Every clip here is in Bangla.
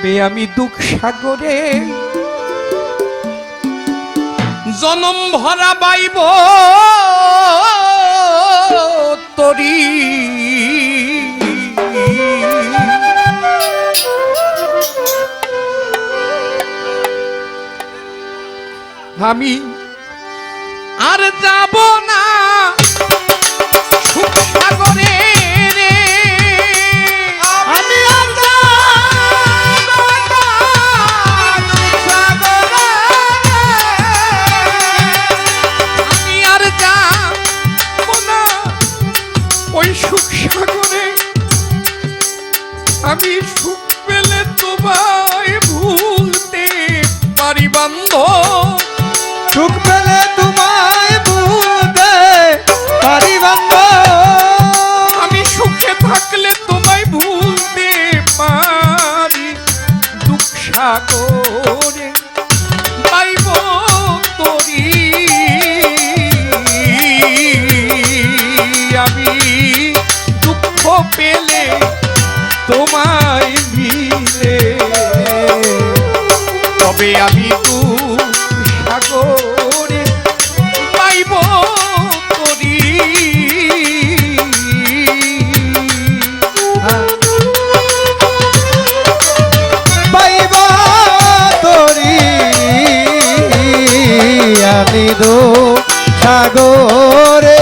তবে আমি দুঃখ সাগরে জনম ভরা বাইব তরি। আমি আর যাব না। পেলে তোমায় মিলে। তবে আমি দুঃখ সাগরে পাইব তরি পাইব আমি সাগরে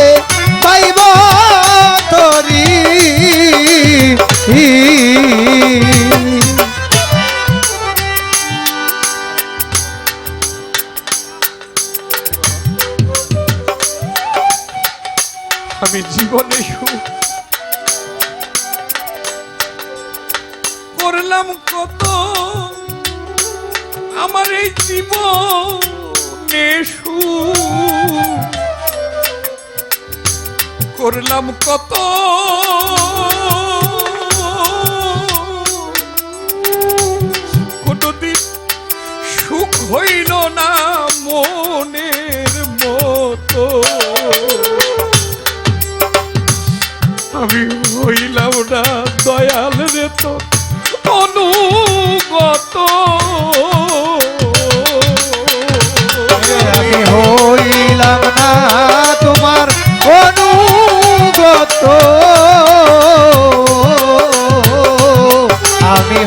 আমি জীবনে করলাম কত? আমার এই জীবনে করলাম কত? কোনদিন সুখ হইল না মনের মতো। আমি হইলাম না দয়াল রে তো অনুগত। আমি হইলাম না তোমার অনুগত। আমি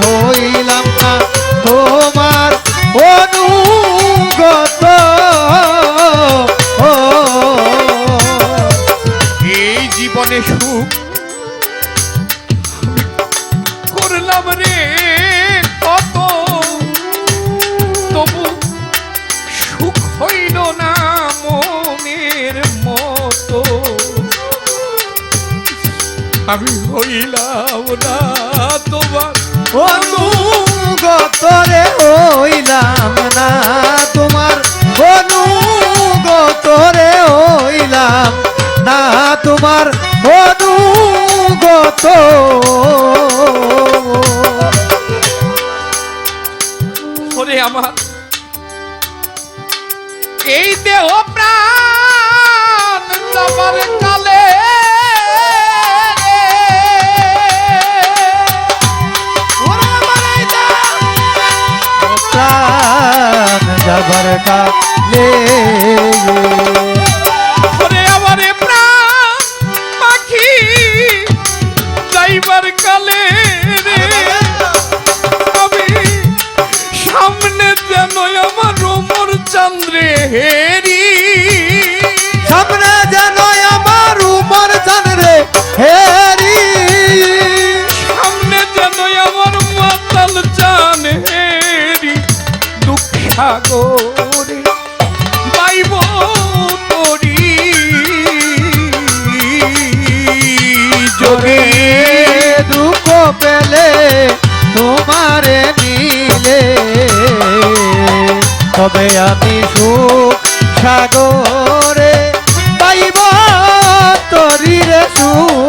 আমি হইলাম না তোমার। অনুগত রে হইলাম না তোমার। অনুগত রে হইলাম না তোমার। অনুগত সাগরে পাইব তরি। যোগে দুঃখ পেলে তোমারে নিলে। তবে আমি সুখ সাগরে পাইব তরিরে সুখ।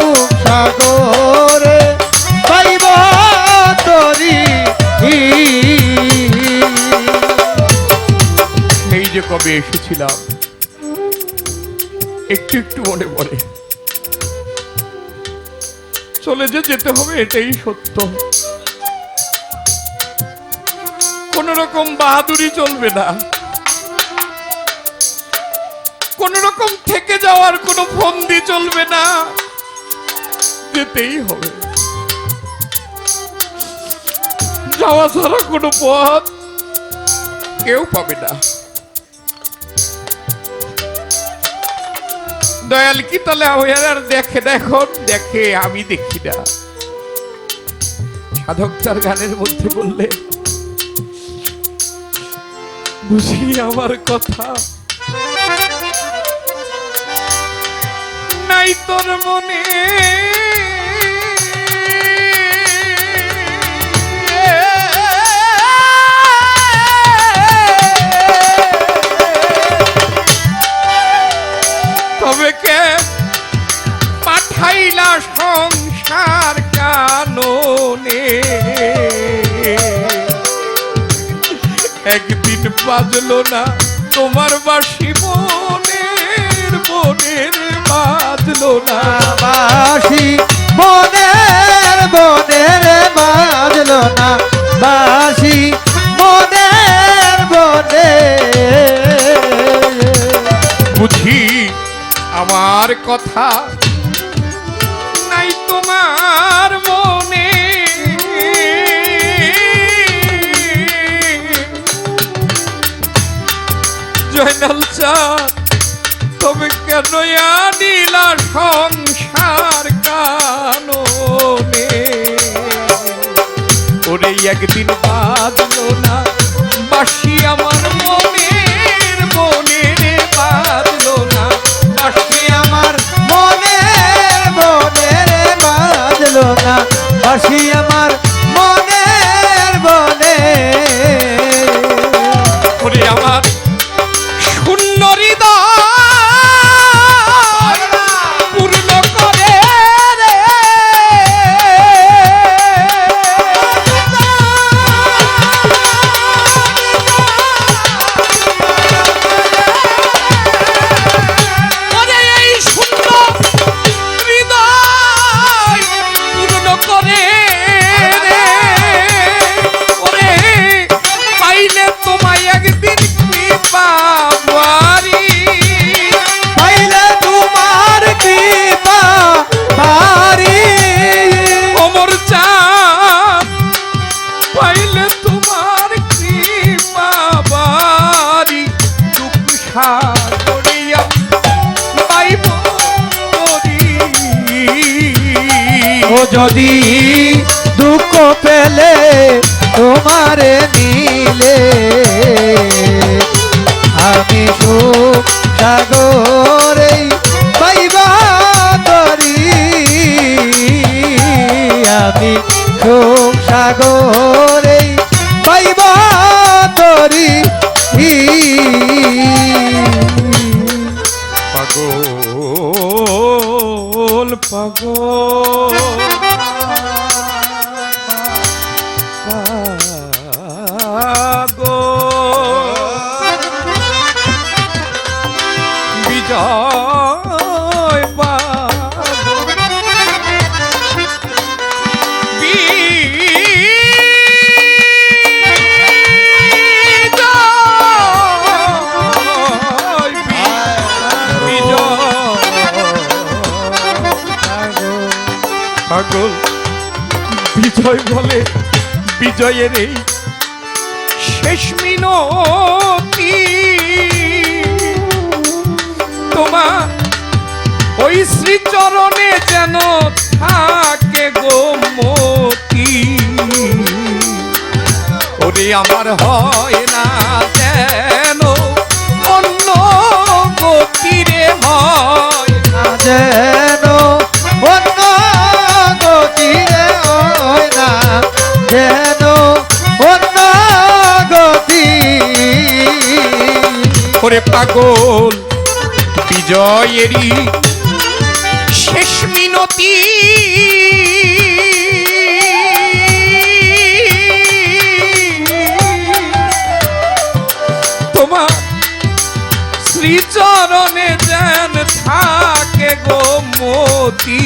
কবে এসেছিলাম। একটু একটু মনে পড়ে। চলে যে যেতে হবে, এটাই সত্য। কোন রকম বাহাদুরি চলবে না। কোন রকম থেকে যাওয়ার কোনো ফন্দি চলবে না। যেতেই হবে। যাওয়া ছাড়া কোনো পথ কেউ পাবে না। দয়াল কি তাহলে আর দেখে, দেখো, দেখে আমি দেখি না। সাধক তার গানের মধ্যে বললে, বুঝি আমার কথা? নাই তোর মনে তবে কে পাঠাইলা সংসার কাননে? একদিন বাজলো না তোমার বাসি মনের মনের বাজলো না। বাসি আমার কথা নাই তোমার মনে। জয়নাল তবে কেন আনিলা সংসার কাননে? ওরে একদিন যদি দুঃখ পেলে তোমারে নিলে আমি সাগরে পাইবা তরি। আমি সুখ পাইবা তরি। পাগল। পাগল বিজয়ের এই শেষ মিনতি তোমার ওই শ্রীচরণে যেন থাকে গোমতি ওরে আমার হয় না পাগল। বিজয়েরই শেষ মিনতি। তোমার শ্রীচরণে যেন থাকে গো মতি।